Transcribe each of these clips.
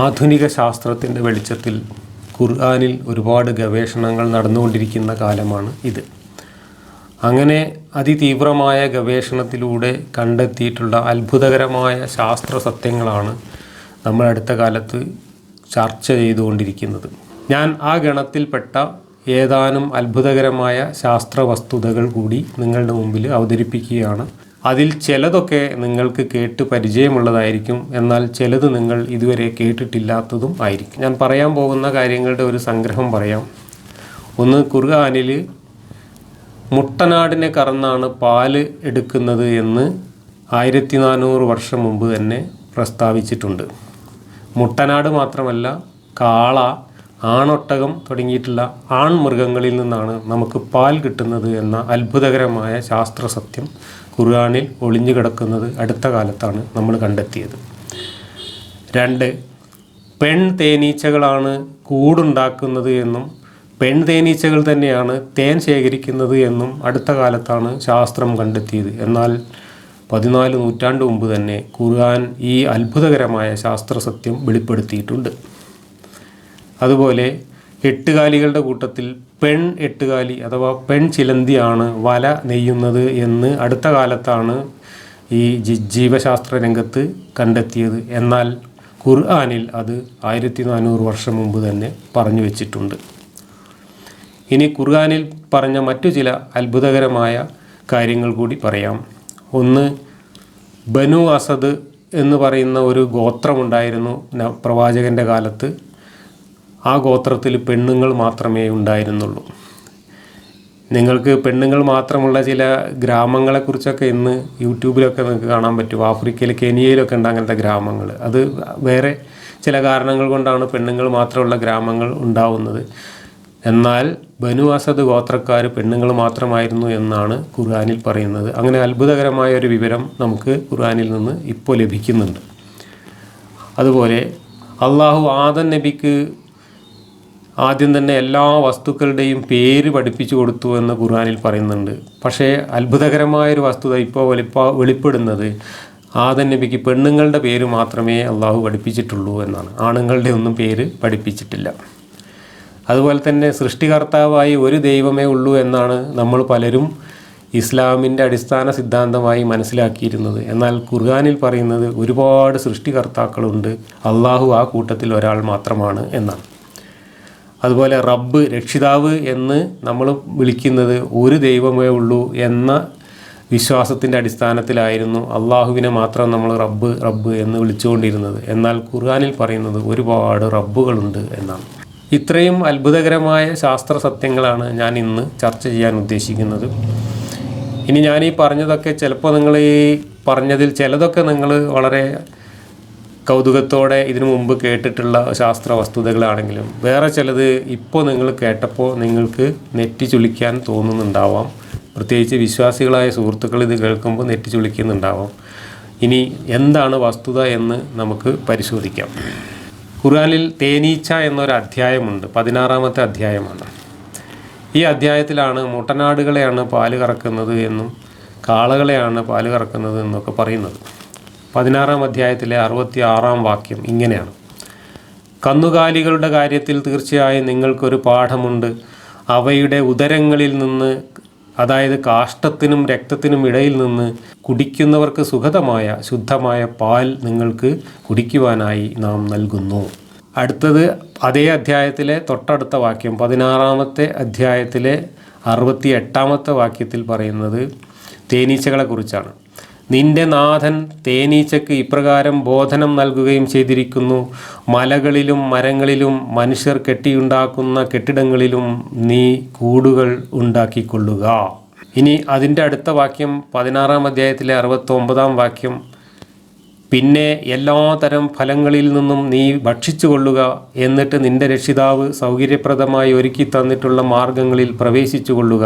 ആധുനിക ശാസ്ത്രത്തിന്റെ വെളിച്ചത്തിൽ ഖുർആാനിൽ ഒരുപാട് ഗവേഷണങ്ങൾ നടന്നുകൊണ്ടിരിക്കുന്ന കാലമാണ് ഇത്. അങ്ങനെ അതിതീവ്രമായ ഗവേഷണത്തിലൂടെ കണ്ടെത്തിയിട്ടുള്ള അത്ഭുതകരമായ ശാസ്ത്ര സത്യങ്ങളാണ് നമ്മൾ അടുത്ത കാലത്ത് ചർച്ച ചെയ്തുകൊണ്ടിരിക്കുന്നത്. ഞാൻ ആ ഗണത്തിൽപ്പെട്ട ഏതാനും അത്ഭുതകരമായ ശാസ്ത്ര വസ്തുതകൾ കൂടി നിങ്ങളുടെ മുമ്പിൽ അവതരിപ്പിക്കുകയാണ്. അതിൽ ചിലതൊക്കെ നിങ്ങൾക്ക് കേട്ട് പരിചയമുള്ളതായിരിക്കും എന്നാൽ ചിലത് നിങ്ങൾ ഇതുവരെ കേട്ടിട്ടില്ലാത്തതും ആയിരിക്കും. ഞാൻ പറയാൻ പോകുന്ന കാര്യങ്ങളുടെ ഒരു സംഗ്രഹം പറയാം. ഒന്ന് ഖുർആാനിൽ മുട്ടനാടിനെ കറന്നാണ് പാൽ എടുക്കുന്നത് എന്ന് ആയിരത്തി നാനൂറ് വർഷം മുമ്പ് തന്നെ പ്രസ്താവിച്ചിട്ടുണ്ട്. മുട്ടനാട് മാത്രമല്ല കാള ആണൊട്ടകം തുടങ്ങിയിട്ടുള്ള ആൺമൃഗങ്ങളിൽ നിന്നാണ് നമുക്ക് പാൽ കിട്ടുന്നത് എന്ന അത്ഭുതകരമായ ശാസ്ത്ര സത്യം ഖുർആാനിൽ ഒളിഞ്ഞു കിടക്കുന്നത് അടുത്ത കാലത്താണ് നമ്മൾ കണ്ടെത്തിയത്. രണ്ട് പെൺ തേനീച്ചകളാണ് കൂടുണ്ടാക്കുന്നത് എന്നും പെൺ തേനീച്ചകൾ തന്നെയാണ് തേൻ ശേഖരിക്കുന്നത് എന്നും അടുത്ത കാലത്താണ് ശാസ്ത്രം കണ്ടെത്തിയത്. എന്നാൽ പതിനാല് നൂറ്റാണ്ട് മുമ്പ് തന്നെ ഖുർആൻ ഈ അത്ഭുതകരമായ ശാസ്ത്ര സത്യം വെളിപ്പെടുത്തിയിട്ടുണ്ട്. അതുപോലെ എട്ടുകാലികളുടെ കൂട്ടത്തിൽ പെൺ എട്ടുകാലി അഥവാ പെൺ ചിലന്തിയാണ് വല നെയ്യുന്നത് എന്ന് അടുത്ത കാലത്താണ് ഈ ജീവശാസ്ത്ര രംഗത്ത് കണ്ടെത്തിയത്. എന്നാൽ ഖുർആാനിൽ അത് ആയിരത്തി നാനൂറ് വർഷം മുമ്പ് തന്നെ പറഞ്ഞു വച്ചിട്ടുണ്ട്. ഇനി ഖുർആാനിൽ പറഞ്ഞ മറ്റു ചില അത്ഭുതകരമായ കാര്യങ്ങൾ കൂടി പറയാം. ഒന്ന് ബനു അസദ് എന്ന് പറയുന്ന ഒരു ഗോത്രമുണ്ടായിരുന്നു പ്രവാചകന്റെ കാലത്ത്. ആ ഗോത്രത്തിൽ പെണ്ണുങ്ങൾ മാത്രമേ ഉണ്ടായിരുന്നുള്ളൂ. നിങ്ങൾക്ക് പെണ്ണുങ്ങൾ മാത്രമുള്ള ചില ഗ്രാമങ്ങളെക്കുറിച്ചൊക്കെ ഇന്ന് യൂട്യൂബിലൊക്കെ നിങ്ങൾക്ക് കാണാൻ പറ്റും. ആഫ്രിക്കയിൽ കെനിയയിലൊക്കെ ഉണ്ട് അങ്ങനത്തെ ഗ്രാമങ്ങൾ. അത് വേറെ ചില കാരണങ്ങൾ കൊണ്ടാണ് പെണ്ണുങ്ങൾ മാത്രമുള്ള ഗ്രാമങ്ങൾ ഉണ്ടാവുന്നത്. എന്നാൽ ബനു അസദ് ഗോത്രക്കാർ പെണ്ണുങ്ങൾ മാത്രമായിരുന്നു എന്നാണ് ഖുർആാനിൽ പറയുന്നത്. അങ്ങനെ അത്ഭുതകരമായ ഒരു വിവരം നമുക്ക് ഖുർആാനിൽ നിന്ന് ഇപ്പോൾ ലഭിക്കുന്നുണ്ട്. അതുപോലെ അള്ളാഹു ആദൻ നബിക്ക് ആദ്യം തന്നെ എല്ലാ വസ്തുക്കളുടെയും പേര് പഠിപ്പിച്ചു കൊടുത്തു എന്ന് ഖുർആാനിൽ പറയുന്നുണ്ട്. പക്ഷേ അത്ഭുതകരമായൊരു വസ്തുത ഇപ്പോൾ വെളിപ്പ വെളിപ്പെടുന്നത് ആദൻ നബിക്ക് പെണ്ണുങ്ങളുടെ പേര് മാത്രമേ അള്ളാഹു പഠിപ്പിച്ചിട്ടുള്ളൂ എന്നാണ്. ആണുങ്ങളുടെ ഒന്നും പേര് പഠിപ്പിച്ചിട്ടില്ല. അതുപോലെ തന്നെ സൃഷ്ടികർത്താവായി ഒരു ദൈവമേ ഉള്ളൂ എന്നാണ് നമ്മൾ പലരും ഇസ്ലാമിന്റെ അടിസ്ഥാന സിദ്ധാന്തമായി മനസ്സിലാക്കിയിരുന്നത്. എന്നാൽ ഖുർആനിൽ പറയുന്നത് ഒരുപാട് സൃഷ്ടികർത്താക്കളുണ്ട്. അള്ളാഹു ആ കൂട്ടത്തിൽ ഒരാൾ മാത്രമാണ് എന്നാണ്. അതുപോലെ റബ്ബ് രക്ഷിതാവ് എന്ന് നമ്മൾ വിളിക്കുന്നത് ഒരു ദൈവമേ ഉള്ളൂ എന്ന വിശ്വാസത്തിന്റെ അടിസ്ഥാനത്തിലായിരുന്നു അള്ളാഹുവിനെ മാത്രം നമ്മൾ റബ്ബ് റബ്ബ് എന്ന് വിളിച്ചുകൊണ്ടിരുന്നത്. എന്നാൽ ഖുർആാനിൽ പറയുന്നത് ഒരുപാട് റബ്ബുകളുണ്ട് എന്നാണ്. ഇത്രയും അത്ഭുതകരമായ ശാസ്ത്ര സത്യങ്ങളാണ് ഞാൻ ഇന്ന് ചർച്ച ചെയ്യാൻ ഉദ്ദേശിക്കുന്നത്. ഇനി ഞാൻ ഈ പറഞ്ഞതൊക്കെ ചിലപ്പോൾ നിങ്ങൾ ഈ പറഞ്ഞതിൽ ചിലതൊക്കെ നിങ്ങൾ വളരെ കൗതുകത്തോടെ ഇതിനു മുമ്പ് കേട്ടിട്ടുള്ള ശാസ്ത്ര വസ്തുതകളാണെങ്കിലും വേറെ ചിലത് ഇപ്പോൾ നിങ്ങൾ കേട്ടപ്പോൾ നിങ്ങൾക്ക് നെറ്റി ചുളിക്കാൻ തോന്നുന്നുണ്ടാവാം. പ്രത്യേകിച്ച് വിശ്വാസികളായ സുഹൃത്തുക്കൾ ഇത് കേൾക്കുമ്പോൾ നെറ്റി ചുളിക്കുന്നുണ്ടാവാം. ഇനി എന്താണ് വസ്തുത എന്ന് നമുക്ക് പരിശോധിക്കാം. ഖുർആനിൽ തേനീച്ച എന്നൊരു അധ്യായമുണ്ട്. പതിനാറാമത്തെ അധ്യായമാണ്. ഈ അധ്യായത്തിലാണ് മുട്ടനാടുകളെയാണ് പാൽ കറക്കുന്നത് എന്നും കാളകളെയാണ് പാൽ കറക്കുന്നത് എന്നൊക്കെ പറയുന്നത്. പതിനാറാം അധ്യായത്തിലെ അറുപത്തി ആറാം വാക്യം ഇങ്ങനെയാണ്. കന്നുകാലികളുടെ കാര്യത്തിൽ തീർച്ചയായും നിങ്ങൾക്കൊരു പാഠമുണ്ട്. അവയുടെ ഉദരങ്ങളിൽ നിന്ന് അതായത് കാഷ്ടത്തിനും രക്തത്തിനും ഇടയിൽ നിന്ന് കുടിക്കുന്നവർക്ക് സുഖതമായ ശുദ്ധമായ പാൽ നിങ്ങൾക്ക് കുടിക്കുവാനായി നാം നൽകുന്നു. അടുത്തത് അതേ അധ്യായത്തിലെ തൊട്ടടുത്ത വാക്യം പതിനാറാമത്തെ അധ്യായത്തിലെ അറുപത്തി എട്ടാമത്തെ വാക്യത്തിൽ പറയുന്നത് തേനീച്ചകളെക്കുറിച്ചാണ് നിന്റെ നാഥൻ തേനീച്ചയ്ക്ക് ഇപ്രകാരം ബോധനം നൽകുകയും ചെയ്തിരിക്കുന്നു. മലകളിലും മരങ്ങളിലും മനുഷ്യർ കെട്ടിയുണ്ടാക്കുന്ന കെട്ടിടങ്ങളിലും നീ കൂടുകൾ ഉണ്ടാക്കിക്കൊള്ളുക. ഇനി അതിന്റെ അടുത്ത വാക്യം പതിനാറാം അധ്യായത്തിലെ അറുപത്തൊമ്പതാം വാക്യം. പിന്നെ എല്ലാ തരം ഫലങ്ങളിൽ നിന്നും നീ ഭക്ഷിച്ചു കൊള്ളുക എന്നിട്ട് നിന്റെ രക്ഷിതാവ് സൗകര്യപ്രദമായി ഒരുക്കി തന്നിട്ടുള്ള മാർഗങ്ങളിൽ പ്രവേശിച്ചു കൊള്ളുക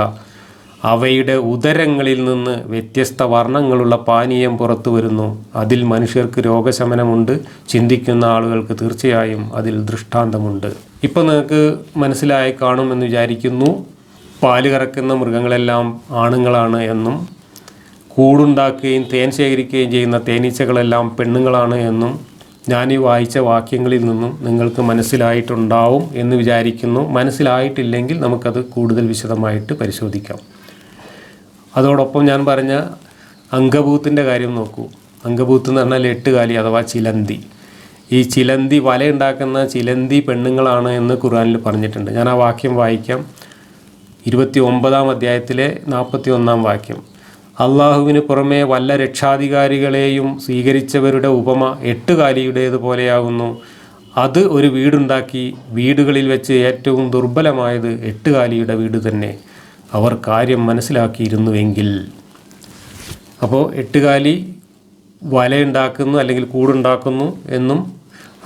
അവയുടെ ഉദരങ്ങളിൽ നിന്ന് വ്യത്യസ്ത വർണങ്ങളുള്ള പാനീയം പുറത്തു വരുന്നു. അതിൽ മനുഷ്യർക്ക് രോഗശമനമുണ്ട്. ചിന്തിക്കുന്ന ആളുകൾക്ക് തീർച്ചയായും അതിൽ ദൃഷ്ടാന്തമുണ്ട്. ഇപ്പം നിങ്ങൾക്ക് മനസ്സിലായി കാണുമെന്ന് വിചാരിക്കുന്നു. പാൽ കറക്കുന്ന മൃഗങ്ങളെല്ലാം ആണുങ്ങളാണ് എന്നും കൂടുണ്ടാക്കുകയും തേൻ ശേഖരിക്കുകയും ചെയ്യുന്ന തേനീച്ചകളെല്ലാം പെണ്ണുങ്ങളാണ് എന്നും ഞാൻ ഈ വായിച്ച വാക്യങ്ങളിൽ നിന്നും നിങ്ങൾക്ക് മനസ്സിലായിട്ടുണ്ടാവും എന്ന് വിചാരിക്കുന്നു. മനസ്സിലായിട്ടില്ലെങ്കിൽ നമുക്കത് കൂടുതൽ വിശദമായിട്ട് പരിശോധിക്കാം. അതോടൊപ്പം ഞാൻ പറഞ്ഞ അങ്കഭൂത്തിന്റെ കാര്യം നോക്കൂ. അങ്കഭൂത്ത് എന്ന് പറഞ്ഞാൽ എട്ടുകാലി അഥവാ ചിലന്തി. ഈ ചിലന്തി വലയുണ്ടാക്കുന്ന ചിലന്തി പെണ്ണുങ്ങളാണ് എന്ന് ഖുർആനിൽ പറഞ്ഞിട്ടുണ്ട്. ഞാൻ ആ വാക്യം വായിക്കാം. ഇരുപത്തി ഒമ്പതാം അധ്യായത്തിലെ നാൽപ്പത്തി ഒന്നാം വാക്യം. അള്ളാഹുവിന് പുറമെ വല്ല രക്ഷാധികാരികളെയും സ്വീകരിച്ചവരുടെ ഉപമ എട്ടുകാലിയുടേതുപോലെയാകുന്നു അത് ഒരു വീടുണ്ടാക്കി വീടുകളിൽ വെച്ച് ഏറ്റവും ദുർബലമായത് എട്ടുകാലിയുടെ വീട് തന്നെ. അവർ കാര്യം മനസ്സിലാക്കിയിരുന്നുവെങ്കിൽ. അപ്പോൾ എട്ടുകാലി വലയുണ്ടാക്കുന്നു അല്ലെങ്കിൽ കൂടുണ്ടാക്കുന്നു എന്നും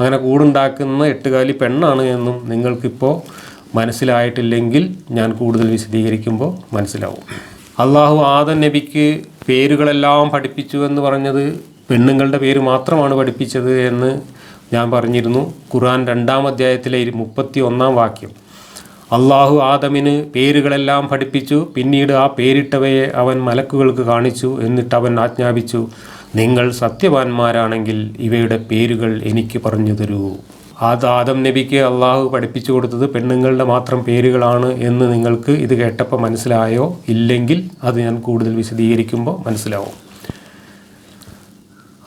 അങ്ങനെ കൂടുണ്ടാക്കുന്ന എട്ടുകാലി പെണ്ണാണ് എന്നും നിങ്ങൾക്കിപ്പോൾ മനസ്സിലായിട്ടില്ലെങ്കിൽ ഞാൻ കൂടുതൽ വിശദീകരിക്കുമ്പോൾ മനസ്സിലാവും. അള്ളാഹു ആദൻ നബിക്ക് പേരുകളെല്ലാം പഠിപ്പിച്ചു എന്ന് പറഞ്ഞത് പെണ്ണുങ്ങളുടെ പേര് മാത്രമാണ് പഠിപ്പിച്ചത് എന്ന് ഞാൻ പറഞ്ഞിരുന്നു. ഖുർആൻ രണ്ടാം അധ്യായത്തിലെ മുപ്പത്തി ഒന്നാം വാക്യം. അള്ളാഹു ആദമിന് പേരുകളെല്ലാം പഠിപ്പിച്ചു. പിന്നീട് ആ പേരിട്ടവയെ അവൻ മലക്കുകൾക്ക് കാണിച്ചു എന്നിട്ട് അവൻ ആജ്ഞാപിച്ചു നിങ്ങൾ സത്യവാന്മാരാണെങ്കിൽ ഇവയുടെ പേരുകൾ എനിക്ക് പറഞ്ഞു തരൂ. അത് ആദം നബിക്ക് അള്ളാഹു പഠിപ്പിച്ചു കൊടുത്തത് പെണ്ണുങ്ങളുടെ മാത്രം പേരുകളാണ് എന്ന് നിങ്ങൾക്ക് ഇത് കേട്ടപ്പോൾ മനസ്സിലായോ? ഇല്ലെങ്കിൽ അത് ഞാൻ കൂടുതൽ വിശദീകരിക്കുമ്പോൾ മനസ്സിലാവും.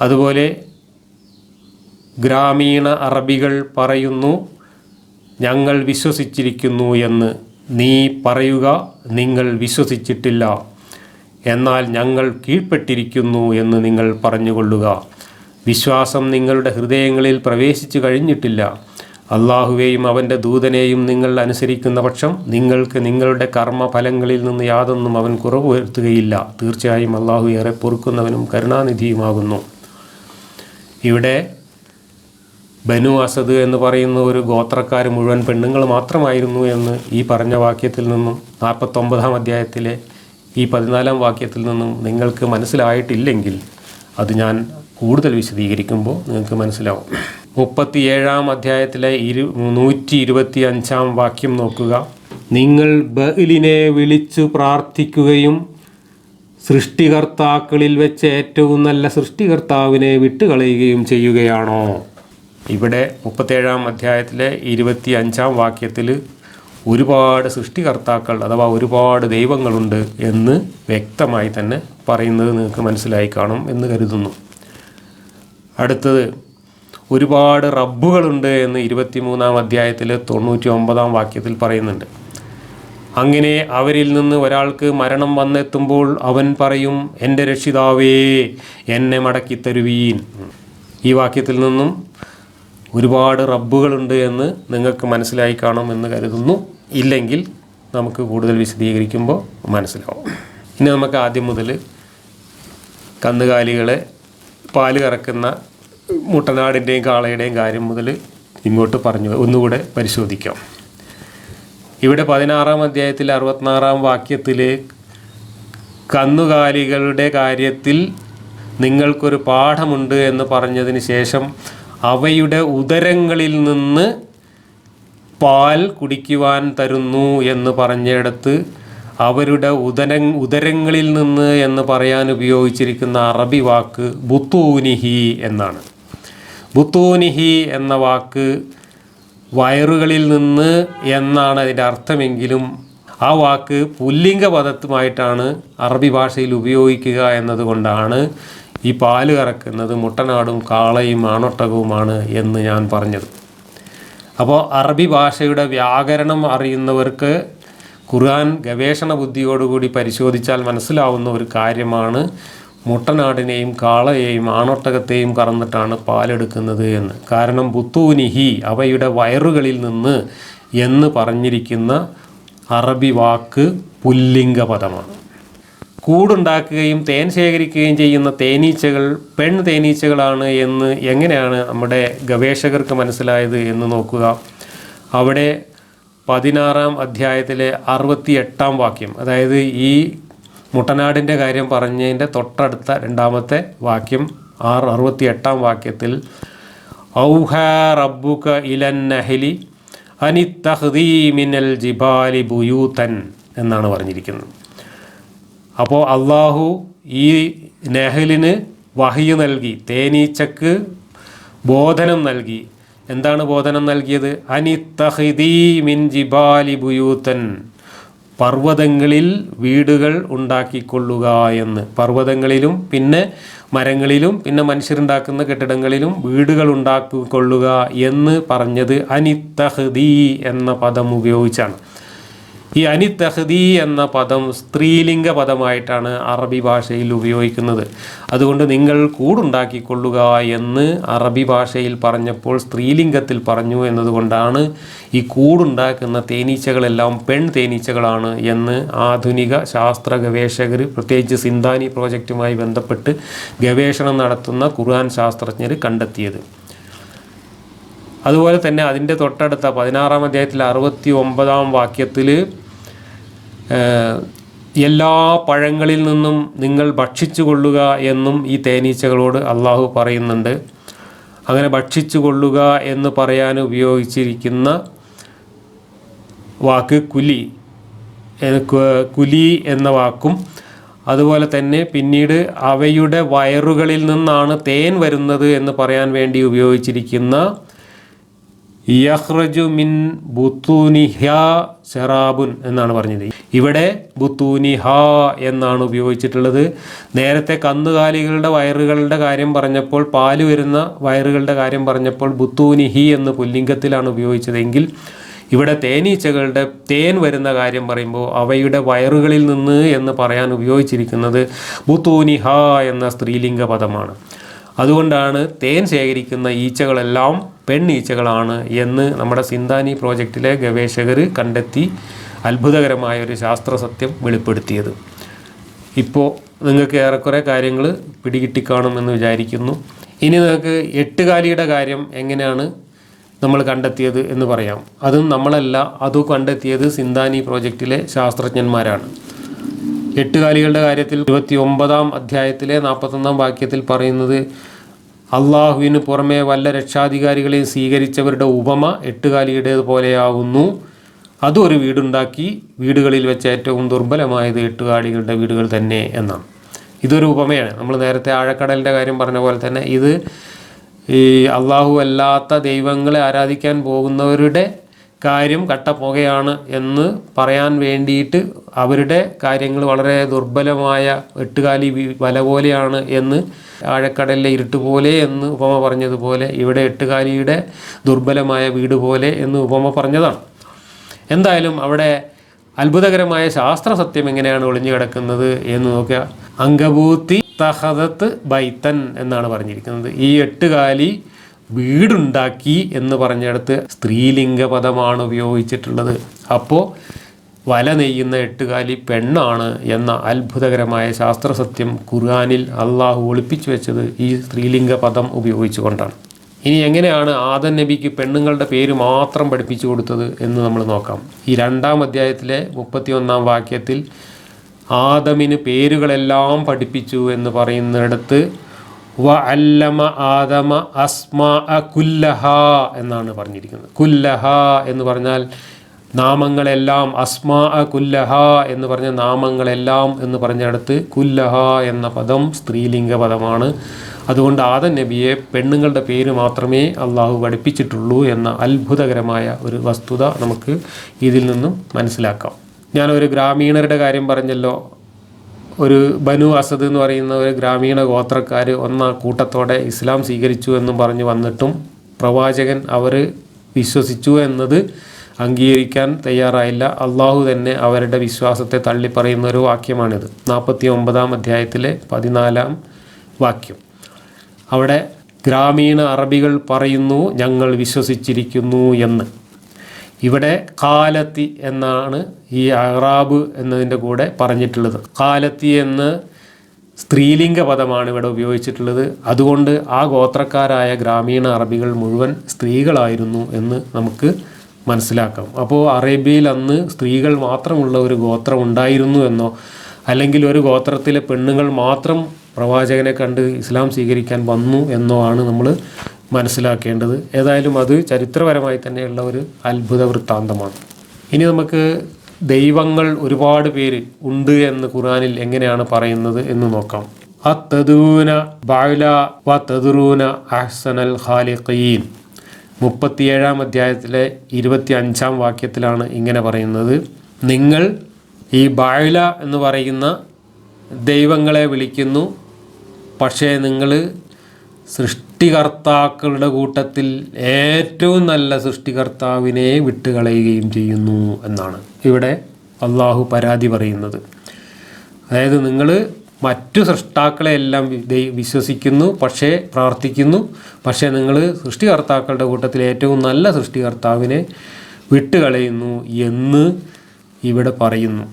അതുപോലെ ഗ്രാമീണ അറബികൾ പറയുന്നു ഞങ്ങൾ വിശ്വസിച്ചിരിക്കുന്നു എന്ന് നീ പറയുക നിങ്ങൾ വിശ്വസിച്ചിട്ടില്ല. എന്നാൽ ഞങ്ങൾ കീഴ്പ്പെട്ടിരിക്കുന്നു എന്ന് നിങ്ങൾ പറഞ്ഞുകൊള്ളുക. വിശ്വാസം നിങ്ങളുടെ ഹൃദയങ്ങളിൽ പ്രവേശിച്ചു കഴിഞ്ഞിട്ടില്ല. അള്ളാഹുവേയും അവന്റെ ദൂതനെയും നിങ്ങൾ അനുസരിക്കുന്ന പക്ഷം നിങ്ങൾക്ക് നിങ്ങളുടെ കർമ്മഫലങ്ങളിൽ നിന്ന് യാതൊന്നും അവൻ കുറവ് വരുത്തുകയില്ല. തീർച്ചയായും അള്ളാഹു ഏറെ പൊറുക്കുന്നവനും കരുണാനിധിയുമാകുന്നു. ഇവിടെ ബനു അസദ് എന്ന് പറയുന്ന ഒരു ഗോത്രക്കാർ മുഴുവൻ പെണ്ണുങ്ങൾ മാത്രമായിരുന്നു എന്ന് ഈ പറഞ്ഞ വാക്യത്തിൽ നിന്നും നാൽപ്പത്തൊമ്പതാം അധ്യായത്തിലെ ഈ പതിനാലാം വാക്യത്തിൽ നിന്നും നിങ്ങൾക്ക് മനസ്സിലായിട്ടില്ലെങ്കിൽ അത് ഞാൻ കൂടുതൽ വിശദീകരിക്കുമ്പോൾ നിങ്ങൾക്ക് മനസ്സിലാവും. മുപ്പത്തിയേഴാം അധ്യായത്തിലെ ഇരു നൂറ്റി ഇരുപത്തി അഞ്ചാം വാക്യം നോക്കുക. നിങ്ങൾ ബഹ്ലിനെ വിളിച്ചു പ്രാർത്ഥിക്കുകയും സൃഷ്ടികർത്താക്കളിൽ വെച്ച് ഏറ്റവും നല്ല സൃഷ്ടികർത്താവിനെ വിട്ടുകളയുകയും ചെയ്യുകയാണോ? ഇവിടെ മുപ്പത്തേഴാം അധ്യായത്തിലെ ഇരുപത്തി അഞ്ചാം വാക്യത്തിൽ ഒരുപാട് സൃഷ്ടികർത്താക്കൾ അഥവാ ഒരുപാട് ദൈവങ്ങളുണ്ട് എന്ന് വ്യക്തമായി തന്നെ പറയുന്നത് നിങ്ങൾക്ക് മനസ്സിലായി കാണും എന്ന് കരുതുന്നു. അടുത്തത് ഒരുപാട് റബ്ബുകളുണ്ട് എന്ന് ഇരുപത്തിമൂന്നാം അധ്യായത്തിൽ തൊണ്ണൂറ്റി ഒമ്പതാം വാക്യത്തിൽ പറയുന്നുണ്ട്. അങ്ങനെ അവരിൽ നിന്ന് ഒരാൾക്ക് മരണം വന്നെത്തുമ്പോൾ അവൻ പറയും എന്റെ രക്ഷിതാവേ എന്നെ മടക്കിത്തരുവീൻ. ഈ വാക്യത്തിൽ നിന്നും ഒരുപാട് റബ്ബുകളുണ്ട് എന്ന് നിങ്ങൾക്ക് മനസ്സിലായി കാണും എന്ന് കരുതുന്നു. ഇല്ലെങ്കിൽ നമുക്ക് കൂടുതൽ വിശദീകരിക്കുമ്പോൾ മനസ്സിലാവും. ഇനി നമുക്ക് ആദ്യം മുതൽ കന്നുകാലികളെ പാൽ കറക്കുന്ന മുട്ടനാടിന്റെയും കാളയുടെയും കാര്യം മുതൽ ഇങ്ങോട്ട് പറഞ്ഞു ഒന്നുകൂടെ പരിശോധിക്കാം. ഇവിടെ പതിനാറാം അധ്യായത്തിൽ അറുപത്തിനാറാം വാക്യത്തിൽ കന്നുകാലികളുടെ കാര്യത്തിൽ നിങ്ങൾക്കൊരു പാഠമുണ്ട് എന്ന് പറഞ്ഞതിന് ശേഷം അവയുടെ ഉദരങ്ങളിൽ നിന്ന് പാൽ കുടിക്കുവാൻ തരുന്നു എന്ന് പറഞ്ഞിടത്ത് അവരുടെ ഉദര ഉദരങ്ങളിൽ നിന്ന് എന്ന് പറയാൻ ഉപയോഗിച്ചിരിക്കുന്ന അറബി വാക്ക് ബുത്തൂനിഹി എന്നാണ്. ബുത്തൂനിഹി എന്ന വാക്ക് വയറുകളിൽ നിന്ന് എന്നാണ് അതിന്റെ അർത്ഥമെങ്കിലും ആ വാക്ക് പുല്ലിംഗ പദത്തുമായിട്ടാണ് അറബി ഭാഷയിൽ ഉപയോഗിക്കുക എന്നതുകൊണ്ടാണ് ഈ പാൽ കറക്കുന്നത് മുട്ടനാടും കാളയും ആണൊട്ടകവുമാണ് എന്ന് ഞാൻ പറഞ്ഞത്. അപ്പോൾ അറബി ഭാഷയുടെ വ്യാകരണം അറിയുന്നവർക്ക് ഖുർആൻ ഗവേഷണ ബുദ്ധിയോടുകൂടി പരിശോധിച്ചാൽ മനസ്സിലാവുന്ന ഒരു കാര്യമാണ് മുട്ടനാടിനെയും കാളയെയും ആണൊട്ടകത്തെയും കറന്നിട്ടാണ് പാലെടുക്കുന്നത് എന്ന്. കാരണം ബുത്തൂനിഹി അവയുടെ വയറുകളിൽ നിന്ന് എന്ന് പറഞ്ഞിരിക്കുന്ന അറബി വാക്ക് പുല്ലിംഗ പദമാണ് കൂടുണ്ടാക്കുകയും തേൻ ശേഖരിക്കുകയും ചെയ്യുന്ന തേനീച്ചകൾ പെൺ തേനീച്ചകളാണ് എന്ന് എങ്ങനെയാണ് നമ്മുടെ ഗവേഷകർക്ക് മനസ്സിലായത് എന്ന് നോക്കുക. അവിടെ പതിനാറാം അധ്യായത്തിലെ അറുപത്തി എട്ടാം വാക്യം അതായത് ഈ മുട്ടനാടിന്റെ കാര്യം പറഞ്ഞതിന്റെ തൊട്ടടുത്ത രണ്ടാമത്തെ വാക്യം ആറ് അറുപത്തി എട്ടാം വാക്യത്തിൽ ഔഹ റബ്ബുക ഇലൻ നഹലി അനിത്തഹ്ദീ മിനൽ ജിബാലി ബുയൂത്തൻ എന്നാണ് പറഞ്ഞിരിക്കുന്നത്. അപ്പോൾ അള്ളാഹു ഈ നെഹലിന് വഹിയ് നൽകി തേനീച്ചക്ക് ബോധനം നൽകി. എന്താണ് ബോധനം നൽകിയത്? അനിത്തഹിദീ മിൻ ജിബാലി ബുയൂത്തൻ പർവതങ്ങളിൽ വീടുകൾ ഉണ്ടാക്കിക്കൊള്ളുക എന്ന്. പർവതങ്ങളിലും പിന്നെ മരങ്ങളിലും പിന്നെ മനുഷ്യരുണ്ടാക്കുന്ന കെട്ടിടങ്ങളിലും വീടുകൾ ഉണ്ടാക്കിക്കൊള്ളുക എന്ന് പറഞ്ഞത് അനിത്തഹദി എന്ന പദം ഉപയോഗിച്ചാണ്. ഈ അനിത്തഹദി എന്ന പദം സ്ത്രീലിംഗ പദമായിട്ടാണ് അറബി ഭാഷയിൽ ഉപയോഗിക്കുന്നത്. അതുകൊണ്ട് നിങ്ങൾ കൂടുണ്ടാക്കിക്കൊള്ളുക എന്ന് അറബി ഭാഷയിൽ പറഞ്ഞപ്പോൾ സ്ത്രീലിംഗത്തിൽ പറഞ്ഞു എന്നതുകൊണ്ടാണ് ഈ കൂടുണ്ടാക്കുന്ന തേനീച്ചകളെല്ലാം പെൺ തേനീച്ചകളാണ് എന്ന് ആധുനിക ശാസ്ത്ര ഗവേഷകർ പ്രത്യേകിച്ച് സിന്താനി പ്രോജക്റ്റുമായി ബന്ധപ്പെട്ട് ഗവേഷണം നടത്തുന്ന ഖുർആൻ ശാസ്ത്രജ്ഞർ കണ്ടെത്തിയത്. അതുപോലെ തന്നെ അതിന്റെ തൊട്ടടുത്ത പതിനാറാം അധ്യായത്തിലെ അറുപത്തി ഒമ്പതാം വാക്യത്തിൽ എല്ലാ പഴങ്ങളിൽ നിന്നും നിങ്ങൾ ഭക്ഷിച്ചു കൊള്ളുക എന്നും ഈ തേനീച്ചകളോട് അള്ളാഹു പറയുന്നുണ്ട്. അങ്ങനെ ഭക്ഷിച്ചു കൊള്ളുക എന്ന് പറയാൻ ഉപയോഗിച്ചിരിക്കുന്ന വാക്ക് കുലി. കുലി എന്ന വാക്കും. അതുപോലെ തന്നെ പിന്നീട് അവയുടെ വയറുകളിൽ നിന്നാണ് തേൻ വരുന്നത് എന്ന് പറയാൻ വേണ്ടി ഉപയോഗിച്ചിരിക്കുന്ന യഹ്റജു മിൻ സെറാബുൻ എന്നാണ് പറഞ്ഞത്. ഇവിടെ ബുത്തൂനിഹ എന്നാണ് ഉപയോഗിച്ചിട്ടുള്ളത്. നേരത്തെ കന്നുകാലികളുടെ വയറുകളുടെ കാര്യം പറഞ്ഞപ്പോൾ പാൽ വരുന്ന വയറുകളുടെ കാര്യം പറഞ്ഞപ്പോൾ ബുത്തൂനിഹി എന്ന് പുല്ലിംഗത്തിലാണ് ഉപയോഗിച്ചതെങ്കിൽ ഇവിടെ തേനീച്ചകളുടെ തേൻ വരുന്ന കാര്യം പറയുമ്പോൾ അവയുടെ വയറുകളിൽ നിന്ന് എന്ന് പറയാൻ ഉപയോഗിച്ചിരിക്കുന്നത് ബുത്തൂനിഹ എന്ന സ്ത്രീലിംഗ പദമാണ് അതുകൊണ്ടാണ് തേൻ ശേഖരിക്കുന്ന ഈച്ചകളെല്ലാം പെണ്ണീച്ചകളാണ് എന്ന് നമ്മുടെ സിന്താനി പ്രോജക്റ്റിലെ ഗവേഷകർ കണ്ടെത്തി അത്ഭുതകരമായ ഒരു ശാസ്ത്ര സത്യം വെളിപ്പെടുത്തിയത്. ഇപ്പോൾ നിങ്ങൾക്ക് ഏറെക്കുറെ കാര്യങ്ങൾ പിടികിട്ടിക്കാണുമെന്ന് വിചാരിക്കുന്നു. ഇനി നിങ്ങൾക്ക് എട്ടുകാലിയുടെ കാര്യം എങ്ങനെയാണ് നമ്മൾ കണ്ടെത്തിയത് എന്ന് പറയാം. അതും നമ്മളല്ല അത് കണ്ടെത്തിയത് സിന്താനി പ്രോജക്റ്റിലെ ശാസ്ത്രജ്ഞന്മാരാണ്. എട്ടുകാലികളുടെ കാര്യത്തിൽ ഇരുപത്തി ഒമ്പതാം അധ്യായത്തിലെ നാൽപ്പത്തൊന്നാം വാക്യത്തിൽ പറയുന്നത് അള്ളാഹുവിന് പുറമെ വല്ല രക്ഷാധികാരികളെയും സ്വീകരിച്ചവരുടെ ഉപമ എട്ടുകാലിയുടേത് പോലെയാവുന്നു അതൊരു വീടുണ്ടാക്കി വീടുകളിൽ വെച്ച് ഏറ്റവും ദുർബലമായത് എട്ടുകാലികളുടെ വീടുകൾ തന്നെ എന്നാണ്. ഇതൊരു ഉപമയാണ്. നമ്മൾ നേരത്തെ ആഴക്കടലിന്റെ കാര്യം പറഞ്ഞ പോലെ തന്നെ ഇത് ഈ അള്ളാഹു അല്ലാത്ത ദൈവങ്ങളെ ആരാധിക്കാൻ പോകുന്നവരുടെ കാര്യം കട്ട പുകയാണ് എന്ന് പറയാൻ വേണ്ടിയിട്ട് അവരുടെ കാര്യങ്ങൾ വളരെ ദുർബലമായ എട്ടുകാലി വല പോലെയാണ് എന്ന് ആഴക്കടലിലെ ഇരുട്ട് പോലെ എന്ന് ഉപമ പറഞ്ഞതുപോലെ ഇവിടെ എട്ടുകാലിയുടെ ദുർബലമായ വീട് പോലെ എന്ന് ഉപമ പറഞ്ഞതാണ്. എന്തായാലും അവിടെ അത്ഭുതകരമായ ശാസ്ത്ര സത്യം എങ്ങനെയാണ് ഒളിഞ്ഞു കിടക്കുന്നത് എന്ന് നോക്കുക. അങ്കഭൂത്തി തഹദത്ത് ബൈത്തൻ എന്നാണ് പറഞ്ഞിരിക്കുന്നത്. ഈ എട്ടുകാലി വീടുണ്ടാക്കി എന്ന് പറഞ്ഞിടത്ത് സ്ത്രീലിംഗ പദമാണ് ഉപയോഗിച്ചിട്ടുള്ളത്. അപ്പോൾ വല നെയ്യുന്ന എട്ടുകാലി പെണ്ണാണ് എന്ന അത്ഭുതകരമായ ശാസ്ത്രസത്യം ഖുർആാനിൽ അള്ളാഹു ഒളിപ്പിച്ചു വെച്ചത് ഈ സ്ത്രീലിംഗ പദം ഉപയോഗിച്ചുകൊണ്ടാണ്. ഇനി എങ്ങനെയാണ് ആദൻ നബിക്ക് പെണ്ണുങ്ങളുടെ പേര് മാത്രം പഠിപ്പിച്ചു കൊടുത്തത് എന്ന് നമ്മൾ നോക്കാം. ഈ രണ്ടാം അധ്യായത്തിലെ മുപ്പത്തിയൊന്നാം വാക്യത്തിൽ ആദമിന് പേരുകളെല്ലാം പഠിപ്പിച്ചു എന്ന് പറയുന്നിടത്ത് അല്ലമ ആദമ അസ്മാ കുല്ലഹ എന്നാണ് പറഞ്ഞിരിക്കുന്നത്. കുല്ലഹ എന്ന് പറഞ്ഞാൽ നാമങ്ങളെല്ലാം അസ്മാ കുല്ലഹ എന്ന് പറഞ്ഞ നാമങ്ങളെല്ലാം എന്ന് പറഞ്ഞിടത്ത് കുല്ലഹ എന്ന പദം സ്ത്രീലിംഗ പദമാണ്. അതുകൊണ്ട് ആദൻ നബിയെ പെണ്ണുങ്ങളുടെ പേര് മാത്രമേ അള്ളാഹു പഠിപ്പിച്ചിട്ടുള്ളൂ എന്ന അത്ഭുതകരമായ ഒരു വസ്തുത നമുക്ക് ഇതിൽ നിന്നും മനസ്സിലാക്കാം. ഞാനൊരു ഗ്രാമീണരുടെ കാര്യം പറഞ്ഞല്ലോ. ഒരു ബനു അസദ് എന്ന് പറയുന്ന ഒരു ഗ്രാമീണ ഗോത്രക്കാർ ഒന്ന കൂട്ടത്തോടെ ഇസ്ലാം സ്വീകരിച്ചു എന്നും പറഞ്ഞ് വന്നിട്ടും പ്രവാചകൻ അവർ വിശ്വസിച്ചു എന്നത് അംഗീകരിക്കാൻ തയ്യാറായില്ല. അള്ളാഹു തന്നെ അവരുടെ വിശ്വാസത്തെ തള്ളിപ്പറയുന്ന ഒരു വാക്യമാണിത്. നാൽപ്പത്തി ഒമ്പതാം അധ്യായത്തിലെ പതിനാലാം വാക്യം. അവിടെ ഗ്രാമീണ അറബികൾ പറയുന്നു ഞങ്ങൾ വിശ്വസിച്ചിരിക്കുന്നു എന്ന്. ഇവിടെ കാലത്തി എന്നാണ് ഈ അഹ്റാബ് എന്നതിന്റെ കൂടെ പറഞ്ഞിട്ടുള്ളത്. കാലത്തി എന്ന് സ്ത്രീലിംഗ പദമാണ് ഇവിടെ ഉപയോഗിച്ചിട്ടുള്ളത്. അതുകൊണ്ട് ആ ഗോത്രക്കാരായ ഗ്രാമീണ അറബികൾ മുഴുവൻ സ്ത്രീകളായിരുന്നു എന്ന് നമുക്ക് മനസ്സിലാക്കാം. അപ്പോൾ അറേബ്യയിൽ അന്ന് സ്ത്രീകൾ മാത്രമുള്ള ഒരു ഗോത്രം ഉണ്ടായിരുന്നു എന്നോ അല്ലെങ്കിൽ ഒരു ഗോത്രത്തിലെ പെണ്ണുങ്ങൾ മാത്രം പ്രവാചകനെ കണ്ട് ഇസ്ലാം സ്വീകരിക്കാൻ വന്നു എന്നോ ആണ് നമ്മൾ മനസ്സിലാക്കേണ്ടത്. ഏതായാലും അത് ചരിത്രപരമായി തന്നെയുള്ള ഒരു അത്ഭുത വൃത്താന്തമാണ്. ഇനി നമുക്ക് ദൈവങ്ങൾ ഒരുപാട് പേര് ഉണ്ട് എന്ന് ഖുറാനിൽ എങ്ങനെയാണ് പറയുന്നത് എന്ന് നോക്കാം. അത്തദൂന ബാല വ അഹ്സനൽ ഖാലിഖീൻ. മുപ്പത്തിയേഴാം അധ്യായത്തിലെ ഇരുപത്തി അഞ്ചാം വാക്യത്തിലാണ് ഇങ്ങനെ പറയുന്നത്. നിങ്ങൾ ഈ ബായുല എന്ന് പറയുന്ന ദൈവങ്ങളെ വിളിക്കുന്നു. പക്ഷേ നിങ്ങൾ സൃഷ്ടികർത്താക്കളുടെ കൂട്ടത്തിൽ ഏറ്റവും നല്ല സൃഷ്ടികർത്താവിനെ വിട്ടുകളയുകയും ചെയ്യുന്നു എന്നാണ്. ഇവിടെ അള്ളാഹു പരാതി പറയുന്നത്. അതായത് നിങ്ങൾ മറ്റു സൃഷ്ടാക്കളെ എല്ലാം വിശ്വസിക്കുന്നു പക്ഷേ പ്രാർത്ഥിക്കുന്നു. പക്ഷേ നിങ്ങൾ സൃഷ്ടികർത്താക്കളുടെ കൂട്ടത്തിൽ ഏറ്റവും നല്ല സൃഷ്ടികർത്താവിനെ വിട്ടുകളയുന്നു എന്ന് ഇവിടെ പറയുന്നു.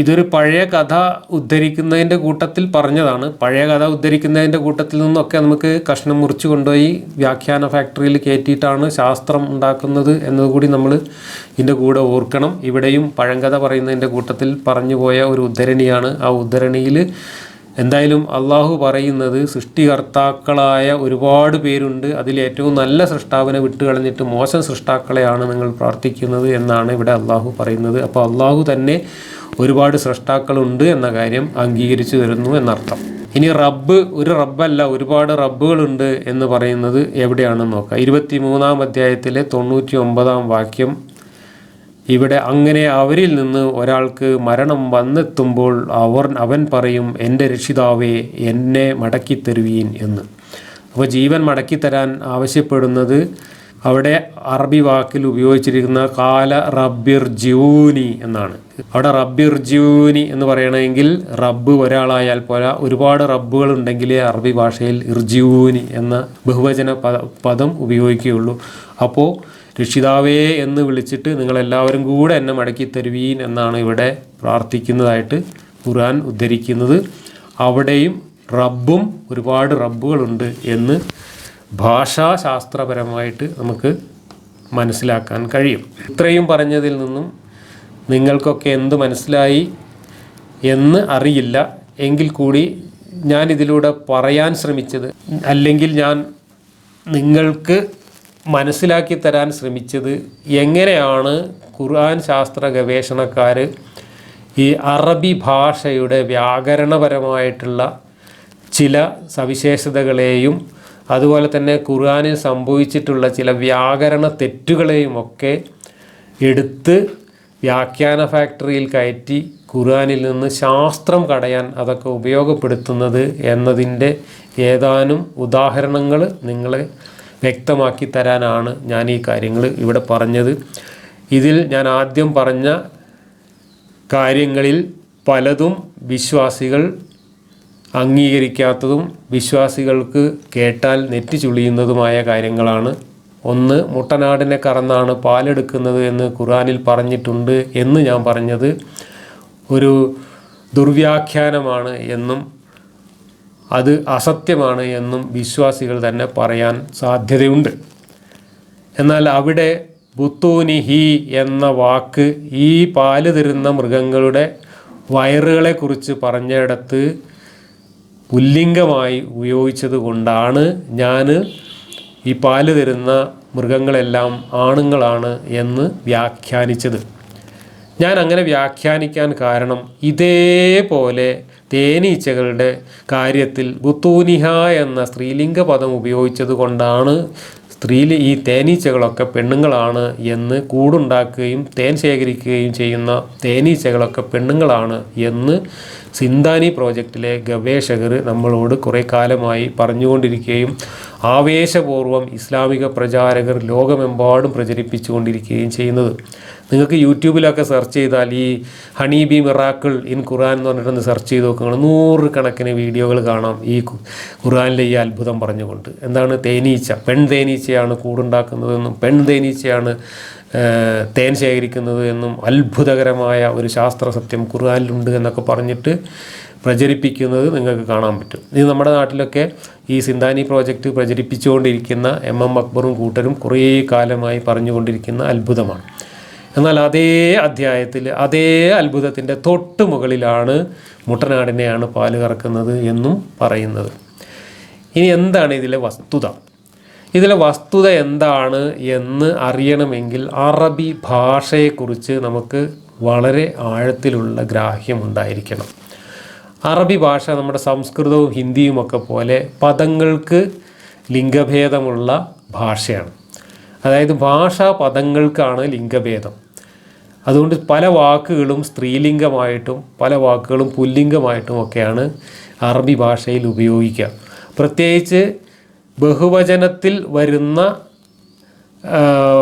ഇതൊരു പഴയ കഥ ഉദ്ധരിക്കുന്നതിന്റെ കൂട്ടത്തിൽ പറഞ്ഞതാണ്. പഴയ കഥ ഉദ്ധരിക്കുന്നതിന്റെ കൂട്ടത്തിൽ നിന്നൊക്കെ നമുക്ക് കഷ്ണം മുറിച്ച് കൊണ്ടുപോയി വ്യാഖ്യാന ഫാക്ടറിയിൽ കയറ്റിയിട്ടാണ് ശാസ്ത്രം ഉണ്ടാക്കുന്നത് എന്നതുകൂടി നമ്മൾ ഇതിന്റെ കൂടെ ഓർക്കണം. ഇവിടെയും പഴങ്കഥ പറയുന്നതിന്റെ കൂട്ടത്തിൽ പറഞ്ഞു പോയ ഒരു ഉദ്ധരണിയാണ്. ആ ഉദ്ധരണിയിൽ എന്തായാലും അള്ളാഹു പറയുന്നത് സൃഷ്ടികർത്താക്കളായ ഒരുപാട് പേരുണ്ട്. അതിൽ ഏറ്റവും നല്ല സൃഷ്ടാവിനെ വിട്ടുകളഞ്ഞിട്ട് മോശം സൃഷ്ടാക്കളെയാണ് നിങ്ങൾ പ്രാർത്ഥിക്കുന്നത് എന്നാണ് ഇവിടെ അള്ളാഹു പറയുന്നത്. അപ്പോൾ അള്ളാഹു തന്നെ ഒരുപാട് സൃഷ്ടാക്കളുണ്ട് എന്ന കാര്യം അംഗീകരിച്ചു തരുന്നു എന്നർത്ഥം. ഇനി റബ്ബ് ഒരു റബ്ബല്ല ഒരുപാട് റബ്ബുകളുണ്ട് എന്ന് പറയുന്നത് എവിടെയാണെന്ന് നോക്കാം. ഇരുപത്തി മൂന്നാം അധ്യായത്തിലെ തൊണ്ണൂറ്റി ഒമ്പതാം വാക്യം. ഇവിടെ അങ്ങനെ അവരിൽ നിന്ന് ഒരാൾക്ക് മരണം വന്നെത്തുമ്പോൾ അവർ അവൻ പറയും എന്റെ രക്ഷിതാവേ എന്നെ മടക്കിത്തരുവീൻ എന്ന്. അപ്പോൾ ജീവൻ മടക്കിത്തരാൻ ആവശ്യപ്പെടുന്നത് അവിടെ അറബി വാക്കിൽ ഉപയോഗിച്ചിരിക്കുന്ന കാല റബ്ബിർ ജൂനി എന്നാണ്. അവിടെ റബ്ബിർ ജൂനി എന്ന് പറയണമെങ്കിൽ റബ്ബ് ഒരാളായാൽ പോലെ ഒരുപാട് റബ്ബുകൾ ഉണ്ടെങ്കിലേ അറബി ഭാഷയിൽ ഇർജ്യൂനി എന്ന ബഹുവചന പദ ഉപയോഗിക്കുകയുള്ളൂ. അപ്പോൾ രക്ഷിതാവേ എന്ന് വിളിച്ചിട്ട് നിങ്ങളെല്ലാവരും കൂടെ എന്നെ മടക്കി തരുവീൻ എന്നാണ് ഇവിടെ പ്രാർത്ഥിക്കുന്നതായിട്ട് ഖുർആൻ ഉദ്ധരിക്കുന്നത്. അവിടെയും റബ്ബും ഒരുപാട് റബ്ബുകളുണ്ട് എന്ന് ഭാഷാശാസ്ത്രപരമായിട്ട് നമുക്ക് മനസ്സിലാക്കാൻ കഴിയും. ഇത്രയും പറഞ്ഞതിൽ നിന്നും നിങ്ങൾക്കൊക്കെ എന്ത് മനസ്സിലായി എന്ന് അറിയില്ല. എങ്കിൽ കൂടി ഞാൻ ഇതിലൂടെ പറയാൻ ശ്രമിച്ചത് അല്ലെങ്കിൽ ഞാൻ നിങ്ങൾക്ക് മനസ്സിലാക്കി തരാൻ ശ്രമിച്ചത് എങ്ങനെയാണ് ഖുർആൻ ശാസ്ത്ര ഗവേഷണക്കാർ ഈ അറബി ഭാഷയുടെ വ്യാകരണപരമായിട്ടുള്ള ചില സവിശേഷതകളെയും അതുപോലെ തന്നെ ഖുർആനിൽ സംഭവിച്ചിട്ടുള്ള ചില വ്യാകരണ തെറ്റുകളെയും ഒക്കെ എടുത്ത് വ്യാഖ്യാന ഫാക്ടറിയിൽ കയറ്റി ഖുർആാനിൽ നിന്ന് ശാസ്ത്രം കടയാൻ അതൊക്കെ ഉപയോഗപ്പെടുത്തുന്നത് എന്നതിന്റെ ഏതാനും ഉദാഹരണങ്ങൾ നിങ്ങളെ വ്യക്തമാക്കി തരാനാണ് ഞാൻ ഈ കാര്യങ്ങൾ ഇവിടെ പറഞ്ഞത്. ഇതിൽ ഞാൻ ആദ്യം പറഞ്ഞ കാര്യങ്ങളിൽ പലതും വിശ്വാസികൾ അംഗീകരിക്കാത്തതും വിശ്വാസികൾക്ക് കേട്ടാൽ നെറ്റി ചുളിയുന്നതുമായ കാര്യങ്ങളാണ്. ഒന്ന് മുട്ടനാടിനെ കറന്നാണ് പാലെടുക്കുന്നത് എന്ന് ഖുറാനിൽ പറഞ്ഞിട്ടുണ്ട് എന്ന് ഞാൻ പറഞ്ഞത് ഒരു ദുർവ്യാഖ്യാനമാണ് എന്നും അത് അസത്യമാണ് എന്നും വിശ്വാസികൾ തന്നെ പറയാൻ സാധ്യതയുണ്ട്. എന്നാൽ അവിടെ ബുത്തൂനിഹി എന്ന വാക്ക് ഈ പാൽ തരുന്ന മൃഗങ്ങളുടെ വയറുകളെക്കുറിച്ച് പറഞ്ഞിടത്ത് പുല്ലിംഗമായി ഉപയോഗിച്ചത് കൊണ്ടാണ് ഞാൻ ഈ പാൽ തരുന്ന മൃഗങ്ങളെല്ലാം ആണുങ്ങളാണ് എന്ന് വ്യാഖ്യാനിച്ചത്. ഞാൻ അങ്ങനെ വ്യാഖ്യാനിക്കാൻ കാരണം ഇതേപോലെ തേനീച്ചകളുടെ കാര്യത്തിൽ ബുത്തൂനിഹ എന്ന സ്ത്രീലിംഗ പദം ഉപയോഗിച്ചത് കൊണ്ടാണ് സ്ത്രീ ഈ തേനീച്ചകളൊക്കെ പെണ്ണുങ്ങളാണ് എന്ന് കൂടുണ്ടാക്കുകയും തേൻ ശേഖരിക്കുകയും ചെയ്യുന്ന തേനീച്ചകളൊക്കെ പെണ്ണുങ്ങളാണ് എന്ന് സിന്താനി പ്രോജക്റ്റിലെ ഗവേഷകർ നമ്മളോട് കുറേ കാലമായി പറഞ്ഞുകൊണ്ടിരിക്കുകയും ആവേശപൂർവം ഇസ്ലാമിക പ്രചാരകർ ലോകമെമ്പാടും പ്രചരിപ്പിച്ചുകൊണ്ടിരിക്കുകയും ചെയ്യുന്നത്. നിങ്ങൾക്ക് യൂട്യൂബിലൊക്കെ സെർച്ച് ചെയ്താൽ ഈ honey bee miracle in Quran എന്ന് പറഞ്ഞിട്ടൊന്ന് സെർച്ച് ചെയ്ത് നോക്കുക നൂറുകണക്കിന് വീഡിയോകൾ കാണാം ഈ ഖുറാനിലെ ഈ അത്ഭുതം പറഞ്ഞുകൊണ്ട്. എന്താണ് തേനീച്ച? പെൺ തേനീച്ചയാണ് കൂടുണ്ടാക്കുന്നതെന്നും പെൺ തേനീച്ചയാണ് തേൻ ശേഖരിക്കുന്നത് എന്നും അത്ഭുതകരമായ ഒരു ശാസ്ത്ര സത്യം ഖുർആാനിലുണ്ട് എന്നൊക്കെ പറഞ്ഞിട്ട് പ്രചരിപ്പിക്കുന്നത് നിങ്ങൾക്ക് കാണാൻ പറ്റും. ഇത് നമ്മുടെ നാട്ടിലൊക്കെ ഈ സിന്താനി പ്രോജക്റ്റ് പ്രചരിപ്പിച്ചുകൊണ്ടിരിക്കുന്ന എം എം അക്ബറും കൂട്ടരും കുറേ കാലമായി പറഞ്ഞുകൊണ്ടിരിക്കുന്ന അത്ഭുതമാണ്. എന്നാൽ അതേ അധ്യായത്തിൽ അതേ അത്ഭുതത്തിന്റെ തൊട്ട് മുകളിലാണ് മുട്ടനാടിനെയാണ് പാൽ കറക്കുന്നത് എന്നും പറയുന്നത്. ഇനി എന്താണ് ഇതിലെ വസ്തുത? ഇതിലെ വസ്തുത എന്താണ് എന്ന് അറിയണമെങ്കിൽ അറബി ഭാഷയെക്കുറിച്ച് നമുക്ക് വളരെ ആഴത്തിലുള്ള ഗ്രാഹ്യം ഉണ്ടായിരിക്കണം. അറബി ഭാഷ നമ്മുടെ സംസ്കൃതവും ഹിന്ദിയുമൊക്കെ പോലെ പദങ്ങൾക്ക് ലിംഗഭേദമുള്ള ഭാഷയാണ്. അതായത് ഭാഷാ പദങ്ങൾക്കാണ് ലിംഗഭേദം. അതുകൊണ്ട് പല വാക്കുകളും സ്ത്രീലിംഗമായിട്ടും പല വാക്കുകളും പുല്ലിംഗമായിട്ടും ഒക്കെയാണ് അറബി ഭാഷയിൽ ഉപയോഗിക്കുക. പ്രത്യേകിച്ച് ബഹുവചനത്തിൽ വരുന്ന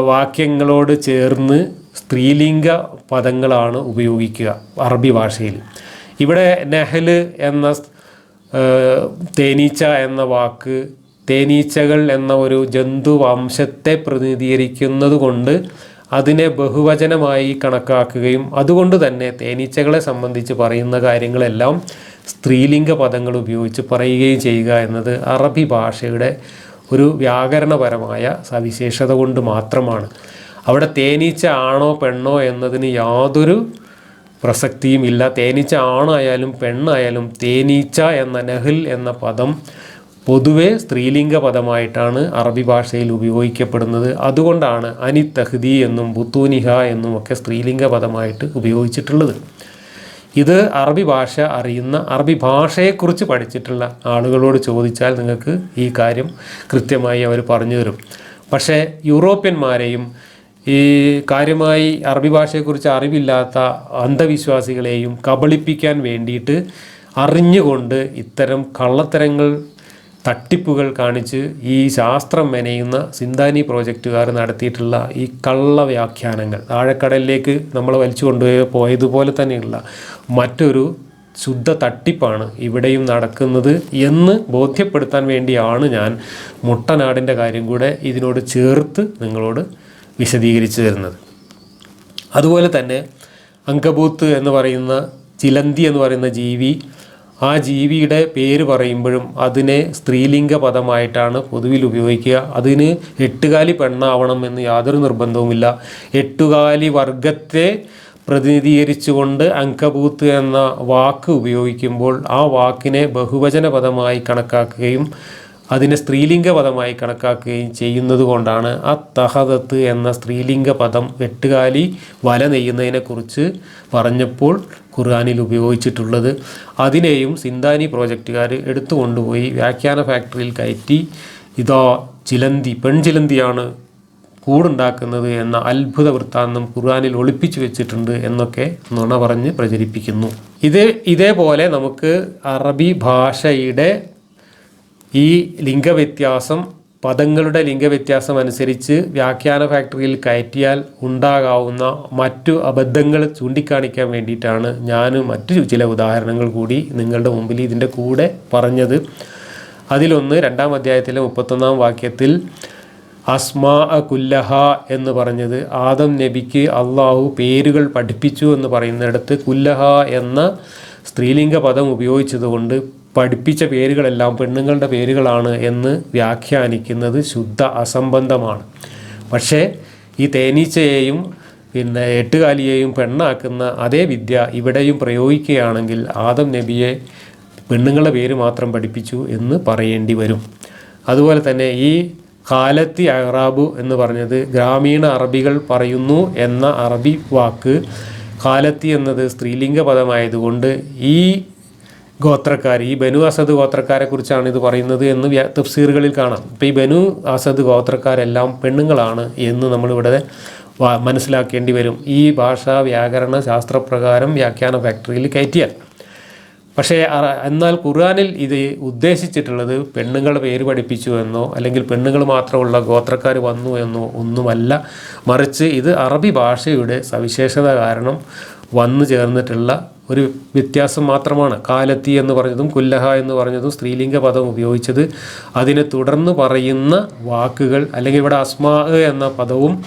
വാക്യങ്ങളോട് ചേർന്ന് സ്ത്രീലിംഗ പദങ്ങളാണ് ഉപയോഗിക്കുക അറബി ഭാഷയിൽ. ഇവിടെ നെഹൽ എന്ന തേനീച്ച എന്ന വാക്ക് തേനീച്ചകൾ എന്ന ഒരു ജന്തു വംശത്തെ പ്രതിനിധീകരിക്കുന്നത് കൊണ്ട് അതിനെ ബഹുവചനമായി കണക്കാക്കുകയും അതുകൊണ്ട് തന്നെ തേനീച്ചകളെ സംബന്ധിച്ച് പറയുന്ന കാര്യങ്ങളെല്ലാം സ്ത്രീലിംഗ പദങ്ങൾ ഉപയോഗിച്ച് പറയുകയും ചെയ്യുക എന്നത് അറബി ഭാഷയുടെ ഒരു വ്യാകരണപരമായ സവിശേഷത കൊണ്ട് മാത്രമാണ്. അവിടെ തേനീച്ച ആണോ പെണ്ണോ എന്നതിന് യാതൊരു പ്രസക്തിയും ഇല്ല. തേനീച്ച ആണായാലും പെണ്ണായാലും തേനീച്ച എന്ന നഹിൽ എന്ന പദം പൊതുവെ സ്ത്രീലിംഗ പദമായിട്ടാണ് അറബി ഭാഷയിൽ ഉപയോഗിക്കപ്പെടുന്നത്. അതുകൊണ്ടാണ് അനി തഹ്ദി എന്നും ബുത്തൂനിഹ എന്നും ഒക്കെ സ്ത്രീലിംഗ പദമായിട്ട് ഉപയോഗിച്ചിട്ടുള്ളത്. ഇത് അറബി ഭാഷ അറിയുന്ന അറബി ഭാഷയെക്കുറിച്ച് പഠിച്ചിട്ടുള്ള ആളുകളോട് ചോദിച്ചാൽ നിങ്ങൾക്ക് ഈ കാര്യം കൃത്യമായി അവർ പറഞ്ഞു തരും. പക്ഷേ യൂറോപ്യന്മാരെയും ഈ കാര്യമായി അറബി ഭാഷയെക്കുറിച്ച് അറിവില്ലാത്ത അന്ധവിശ്വാസികളെയും കബളിപ്പിക്കാൻ വേണ്ടിയിട്ട് അറിഞ്ഞുകൊണ്ട് ഇത്തരം കള്ളത്തരങ്ങൾ തട്ടിപ്പുകൾ കാണിച്ച് ഈ ശാസ്ത്രം മെനയുന്ന സിന്താനി പ്രോജക്റ്റുകാർ നടത്തിയിട്ടുള്ള ഈ കള്ള വ്യാഖ്യാനങ്ങൾ. ആഴക്കടലിലേക്ക് നമ്മൾ വലിച്ചു കൊണ്ടുപോയി പോയതുപോലെ തന്നെയുള്ള മറ്റൊരു ശുദ്ധ തട്ടിപ്പാണ് ഇവിടെയും നടക്കുന്നത് എന്ന് ബോധ്യപ്പെടുത്താൻ വേണ്ടിയാണ് ഞാൻ മുട്ടനാടിന്റെ കാര്യം കൂടെ ഇതിനോട് ചേർത്ത് നിങ്ങളോട് വിശദീകരിച്ചു തരുന്നത്. അതുപോലെ തന്നെ അങ്കബൂത്ത് എന്ന് പറയുന്ന ചിലന്തി എന്ന് പറയുന്ന ജീവി ആ ജീവിയുടെ പേര് പറയുമ്പോഴും അതിനെ സ്ത്രീലിംഗ പദമായിട്ടാണ് പൊതുവിൽ ഉപയോഗിക്കുക. അതിന് എട്ടുകാലി പെണ്ണാവണം എന്ന് യാതൊരു നിർബന്ധവുമില്ല. എട്ടുകാലി വർഗത്തെ പ്രതിനിധീകരിച്ചുകൊണ്ട് അങ്കബൂത്ത് എന്ന വാക്ക് ഉപയോഗിക്കുമ്പോൾ ആ വാക്കിനെ ബഹുവചന പദമായി കണക്കാക്കുകയും അതിനെ സ്ത്രീലിംഗ പദമായി കണക്കാക്കുകയും ചെയ്യുന്നത് കൊണ്ടാണ് ആ തഹദത്ത് എന്ന സ്ത്രീലിംഗ പദം വെട്ടുകാലി വല നെയ്യുന്നതിനെക്കുറിച്ച് പറഞ്ഞപ്പോൾ ഖുർആാനിൽ ഉപയോഗിച്ചിട്ടുള്ളത്. അതിനെയും സിന്താനി പ്രോജക്റ്റുകാർ എടുത്തു കൊണ്ടുപോയി വ്യാഖ്യാന ഫാക്ടറിയിൽ കയറ്റി ഇതാ ചിലന്തി പെൺചിലന്തിയാണ് കൂടുണ്ടാക്കുന്നത് എന്ന അത്ഭുത വൃത്താന്തം ഖുർആാനിൽ ഒളിപ്പിച്ചു വെച്ചിട്ടുണ്ട് എന്നൊക്കെ നുണ പറഞ്ഞ് പ്രചരിപ്പിക്കുന്നു. ഇത് ഇതേപോലെ നമുക്ക് അറബി ഭാഷയുടെ ഈ ലിംഗവ്യത്യാസം പദങ്ങളുടെ ലിംഗവ്യത്യാസം അനുസരിച്ച് വ്യാഖ്യാന ഫാക്ടറിയിൽ കയറ്റിയാൽ ഉണ്ടാകാവുന്ന മറ്റു അബദ്ധങ്ങൾ ചൂണ്ടിക്കാണിക്കാൻ വേണ്ടിയിട്ടാണ് ഞാൻ മറ്റു ചില ഉദാഹരണങ്ങൾ കൂടി നിങ്ങളുടെ മുമ്പിൽ ഇതിന്റെ കൂടെ പറഞ്ഞത്. അതിലൊന്ന് രണ്ടാം അധ്യായത്തിലെ മുപ്പത്തൊന്നാം വാക്യത്തിൽ അസ്മാ കുല്ലഹ എന്ന് പറഞ്ഞത് ആദം നബിക്ക് അള്ളാഹു പേരുകൾ പഠിപ്പിച്ചു എന്ന് പറയുന്നിടത്ത് കുല്ലഹ എന്ന സ്ത്രീലിംഗ പദം ഉപയോഗിച്ചതുകൊണ്ട് പഠിപ്പിച്ച പേരുകളെല്ലാം പെണ്ണുങ്ങളുടെ പേരുകളാണ് എന്ന് വ്യാഖ്യാനിക്കുന്നത് ശുദ്ധ അസംബന്ധമാണ്. പക്ഷേ ഈ തേനീച്ചയെയും പിന്നെ എട്ടുകാലിയെയും പെണ്ണാക്കുന്ന അതേ വിദ്യ ഇവിടെയും പ്രയോഗിക്കുകയാണെങ്കിൽ ആദം നബിയെ പെണ്ണുങ്ങളുടെ പേര് മാത്രം പഠിപ്പിച്ചു എന്ന് പറയേണ്ടി വരും. അതുപോലെ തന്നെ ഈ കാലത്തി അറാബു എന്ന് പറഞ്ഞത് ഗ്രാമീണ അറബികൾ പറയുന്നു എന്ന അറബി വാക്ക് കാലത്തി എന്നത് സ്ത്രീലിംഗ പദമായതുകൊണ്ട് ഈ ഗോത്രക്കാർ. ഈ ബനു അസദ് ഗോത്രക്കാരെ കുറിച്ചാണ് ഇത് പറയുന്നത് എന്ന് തഫ്സീറുകളിൽ കാണാം. അപ്പം ഈ ബനു അസദ് ഗോത്രക്കാരെല്ലാം പെണ്ണുങ്ങളാണ് എന്ന് നമ്മളിവിടെ മനസ്സിലാക്കേണ്ടി വരും. ഈ ഭാഷാ വ്യാകരണ ശാസ്ത്രപ്രകാരം വ്യാഖ്യാന ഫാക്ടറിയിൽ കയറ്റിയാൽ. പക്ഷേ എന്നാൽ ഖുർആാനിൽ ഇത് ഉദ്ദേശിച്ചിട്ടുള്ളത് പെണ്ണുങ്ങളുടെ പേര് പഠിപ്പിച്ചു എന്നോ അല്ലെങ്കിൽ പെണ്ണുങ്ങൾ മാത്രമുള്ള ഗോത്രക്കാർ വന്നു എന്നോ ഒന്നുമല്ല. മറിച്ച് ഇത് അറബി ഭാഷയുടെ സവിശേഷത കാരണം വന്നു ചേർന്നിട്ടുള്ള ഒരു വ്യത്യാസം മാത്രമാണ്. കാലത്തി എന്ന് പറഞ്ഞതും കുല്ലഹ എന്ന് പറഞ്ഞതും സ്ത്രീലിംഗ പദം ഉപയോഗിച്ചത്. അതിനെ തുടർന്ന് പറയുന്ന വാക്കുകൾ അല്ലെങ്കിൽ ഇവിടെ അസ്മാ എന്ന പദവും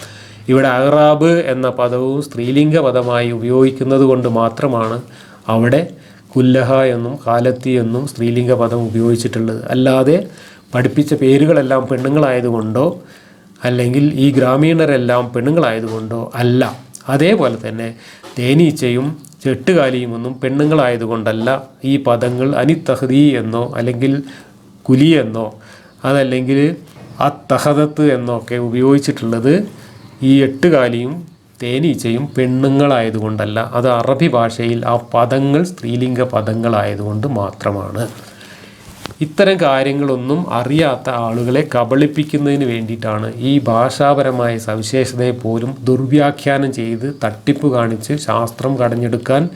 ഇവിടെ അഹ്റാബ് എന്ന പദവും സ്ത്രീലിംഗ പദമായി ഉപയോഗിക്കുന്നത് കൊണ്ട് മാത്രമാണ് അവിടെ കുല്ലഹ എന്നും കാലത്തി എന്നും സ്ത്രീലിംഗ പദം ഉപയോഗിച്ചിട്ടുള്ളത്. അല്ലാതെ പഠിപ്പിച്ച പേരുകളെല്ലാം പെണ്ണുങ്ങളായതുകൊണ്ടോ അല്ലെങ്കിൽ ഈ ഗ്രാമീണരെല്ലാം പെണ്ണുങ്ങളായതുകൊണ്ടോ അല്ല. അതേപോലെ തന്നെ തേനീച്ചയും ചെട്ടുകാലിയും ഒന്നും പെണ്ണുങ്ങളായതുകൊണ്ടല്ല ഈ പദങ്ങൾ അനിത്തഹദി എന്നോ അല്ലെങ്കിൽ കുലി എന്നോ അതല്ലെങ്കിൽ അത്തഹദത്ത് എന്നോ ഒക്കെ ഉപയോഗിച്ചിട്ടുള്ളത് ഈ എട്ടുകാലിയും തേനീച്ചയും പെണ്ണുങ്ങളായതുകൊണ്ടല്ല. അത് അറബി ഭാഷയിൽ ആ പദങ്ങൾ സ്ത്രീലിംഗ പദങ്ങളായതുകൊണ്ട് മാത്രമാണ്. ഇത്തരം കാര്യങ്ങളൊന്നും അറിയാത്ത ആളുകളെ കബളിപ്പിക്കുന്നതിന് വേണ്ടിയിട്ടാണ് ഈ ഭാഷാപരമായ സവിശേഷതയെ പോലും ദുർവ്യാഖ്യാനം ചെയ്ത് തട്ടിപ്പ് കാണിച്ച് ശാസ്ത്രം കടഞ്ഞെടുക്കാൻ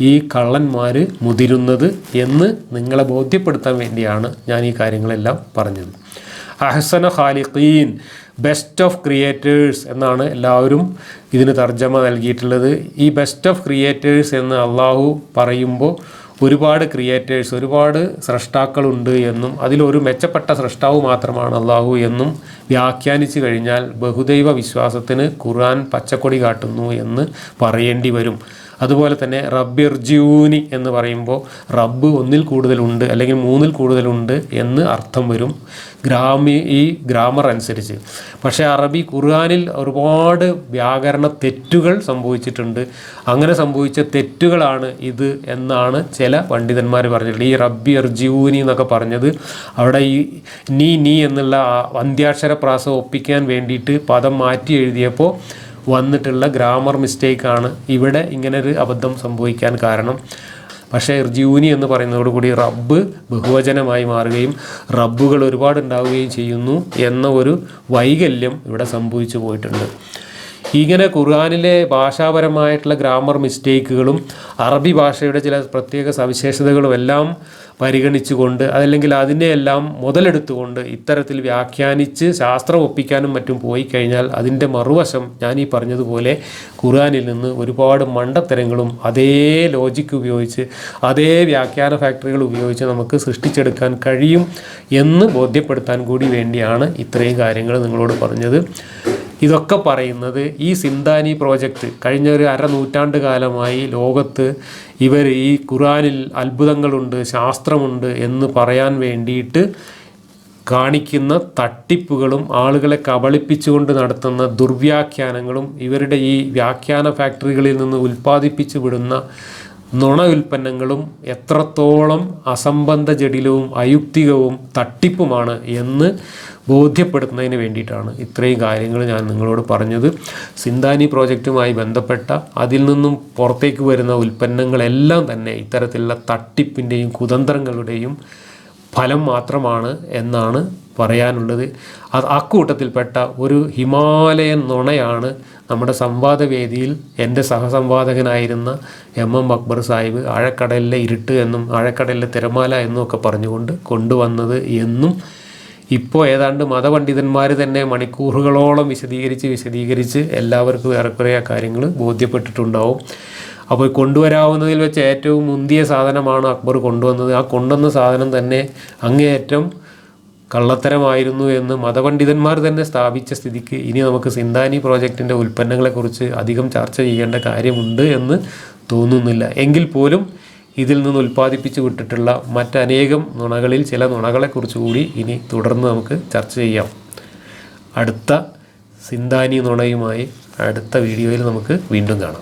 ഈ കള്ളന്മാർ മുതിരുന്നത് എന്ന് നിങ്ങളെ ബോധ്യപ്പെടുത്താൻ വേണ്ടിയാണ് ഞാൻ ഈ കാര്യങ്ങളെല്ലാം പറഞ്ഞത്. അഹസന ഖാലിഖീൻ ബെസ്റ്റ് ഓഫ് ക്രിയേറ്റേഴ്സ് എന്നാണ് എല്ലാവരും ഇതിന് തർജമ നൽകിയിട്ടുള്ളത്. ഈ ബെസ്റ്റ് ഓഫ് ക്രിയേറ്റേഴ്സ് എന്ന് അള്ളാഹു പറയുമ്പോൾ ഒരുപാട് ക്രിയേറ്റേഴ്സ് ഒരുപാട് സ്രഷ്ടാക്കളുണ്ട് എന്നും അതിലൊരു മെച്ചപ്പെട്ട സ്രഷ്ടാവ് മാത്രമാണ് അള്ളാഹു എന്നും വ്യാഖ്യാനിച്ചു കഴിഞ്ഞാൽ ബഹുദൈവ വിശ്വാസത്തിന് ഖുർആൻ പച്ചക്കൊടി കാട്ടുന്നു എന്ന് പറയേണ്ടി വരും. അതുപോലെ തന്നെ റബ്ബിർജൂനി എന്ന് പറയുമ്പോൾ റബ്ബ് ഒന്നിൽ കൂടുതലുണ്ട് അല്ലെങ്കിൽ മൂന്നിൽ കൂടുതലുണ്ട് എന്ന് അർത്ഥം വരും. ഗ്രാമി ഈ ഗ്രാമർ അനുസരിച്ച്. പക്ഷേ അറബി ഖുർആാനിൽ ഒരുപാട് വ്യാകരണ തെറ്റുകൾ സംഭവിച്ചിട്ടുണ്ട്. അങ്ങനെ സംഭവിച്ച തെറ്റുകളാണ് ഇത് എന്നാണ് ചില പണ്ഡിതന്മാർ പറഞ്ഞിട്ടുള്ളത്. ഈ റബ്ബി അർജീവൂനി എന്നൊക്കെ പറഞ്ഞത് അവിടെ ഈ നീ നീ എന്നുള്ള അന്ത്യാക്ഷര പ്രാസം ഒപ്പിക്കാൻ വേണ്ടിയിട്ട് പദം മാറ്റി എഴുതിയപ്പോൾ വന്നിട്ടുള്ള ഗ്രാമർ മിസ്റ്റേക്കാണ് ഇവിടെ ഇങ്ങനൊരു അബദ്ധം സംഭവിക്കാൻ കാരണം. പക്ഷേ ഇർജൂനി എന്ന് പറയുന്നതോടുകൂടി റബ്ബ് ബഹുവചനമായി മാറുകയും റബ്ബുകൾ ഒരുപാട് ഉണ്ടാവുകയും ചെയ്യുന്നു എന്ന ഒരു വൈകല്യം ഇവിടെ സംഭവിച്ചു പോയിട്ടുണ്ട്. ഇങ്ങനെ ഖുർആാനിലെ ഭാഷാപരമായിട്ടുള്ള ഗ്രാമർ മിസ്റ്റേക്കുകളും അറബി ഭാഷയുടെ ചില പ്രത്യേക സവിശേഷതകളും എല്ലാം പരിഗണിച്ചുകൊണ്ട് അതല്ലെങ്കിൽ അതിനെയെല്ലാം മുതലെടുത്തുകൊണ്ട് ഇത്തരത്തിൽ വ്യാഖ്യാനിച്ച് ശാസ്ത്രം ഒപ്പിക്കാനും മറ്റും പോയി കഴിഞ്ഞാൽ അതിന്റെ മറുവശം ഞാൻ ഈ പറഞ്ഞതുപോലെ ഖുർആാനിൽ നിന്ന് ഒരുപാട് മണ്ടത്തരങ്ങളും അതേ ലോജിക്ക് ഉപയോഗിച്ച് അതേ വ്യാഖ്യാന ഫാക്ടറികൾ ഉപയോഗിച്ച് നമുക്ക് സൃഷ്ടിച്ചെടുക്കാൻ കഴിയും എന്ന് ബോധ്യപ്പെടുത്താൻ കൂടി വേണ്ടിയാണ് ഇത്രയും കാര്യങ്ങൾ നിങ്ങളോട് പറഞ്ഞത്. ഇതൊക്കെ പറയുന്നത് ഈ സിന്താനി പ്രോജക്റ്റ് കഴിഞ്ഞ ഒരു അര നൂറ്റാണ്ട് കാലമായി ലോകത്ത് ഇവർ ഈ ഖുറാനിൽ അത്ഭുതങ്ങളുണ്ട് ശാസ്ത്രമുണ്ട് എന്ന് പറയാൻ വേണ്ടിയിട്ട് കാണിക്കുന്ന തട്ടിപ്പുകളും ആളുകളെ കബളിപ്പിച്ചുകൊണ്ട് നടത്തുന്ന ദുർവ്യാഖ്യാനങ്ങളും ഇവരുടെ ഈ വ്യാഖ്യാന ഫാക്ടറികളിൽ നിന്ന് ഉൽപ്പാദിപ്പിച്ചു വിടുന്ന നുണ ഉൽപ്പന്നങ്ങളും എത്രത്തോളം അസംബന്ധ ജടിലവും അയുക്തികവും തട്ടിപ്പുമാണ് എന്ന് ബോധ്യപ്പെടുത്തുന്നതിന് വേണ്ടിയിട്ടാണ് ഇത്രയും കാര്യങ്ങൾ ഞാൻ നിങ്ങളോട് പറഞ്ഞത്. സിന്താനി പ്രോജക്റ്റുമായി ബന്ധപ്പെട്ട അതിൽ നിന്നും പുറത്തേക്ക് വരുന്ന ഉൽപ്പന്നങ്ങളെല്ലാം തന്നെ ഇത്തരത്തിലുള്ള തട്ടിപ്പിന്റെയും കുതന്ത്രങ്ങളുടെയും ഫലം മാത്രമാണ് എന്നാണ് പറയാനുള്ളത്. അത് അക്കൂട്ടത്തിൽപ്പെട്ട ഒരു ഹിമാലയൻ നുണയാണ് നമ്മുടെ സംവാദവേദിയിൽ എന്റെ സഹസംവാദകനായിരുന്ന എം എം അക്ബർ സാഹിബ് ആഴക്കടലിലെ ഇരുട്ട് എന്നും ആഴക്കടലിലെ തിരമാല എന്നും ഒക്കെ പറഞ്ഞുകൊണ്ട് കൊണ്ടുവന്നത് എന്നും ഇപ്പോൾ ഏതാണ്ട് മതപണ്ഡിതന്മാർ തന്നെ മണിക്കൂറുകളോളം വിശദീകരിച്ച് വിശദീകരിച്ച് എല്ലാവർക്കും ഏറെക്കുറെ ആ കാര്യങ്ങൾ ബോധ്യപ്പെട്ടിട്ടുണ്ടാവും. അപ്പോൾ കൊണ്ടുവരാവുന്നതിൽ വെച്ച് ഏറ്റവും മുന്തിയ സാധനമാണ് അക്ബർ കൊണ്ടുവന്നത്. ആ കൊണ്ടുവന്ന സാധനം തന്നെ അങ്ങേയറ്റം കള്ളത്തരമായിരുന്നു എന്ന് മതപണ്ഡിതന്മാർ തന്നെ സ്ഥാപിച്ച സ്ഥിതിക്ക് ഇനി നമുക്ക് സിന്താനി പ്രോജക്റ്റിന്റെ ഉൽപ്പന്നങ്ങളെക്കുറിച്ച് അധികം ചർച്ച ചെയ്യേണ്ട കാര്യമുണ്ട് എന്ന് തോന്നുന്നില്ല. എങ്കിൽ പോലും ഇതിൽ നിന്ന് ഉൽപ്പാദിപ്പിച്ച് വിട്ടിട്ടുള്ള മറ്റനേകം നുണകളിൽ ചില നുണകളെക്കുറിച്ച് കൂടി ഇനി തുടർന്ന് നമുക്ക് ചർച്ച ചെയ്യാം. അടുത്ത സിന്താനി നുണയുമായി അടുത്ത വീഡിയോയിൽ നമുക്ക് വീണ്ടും കാണാം.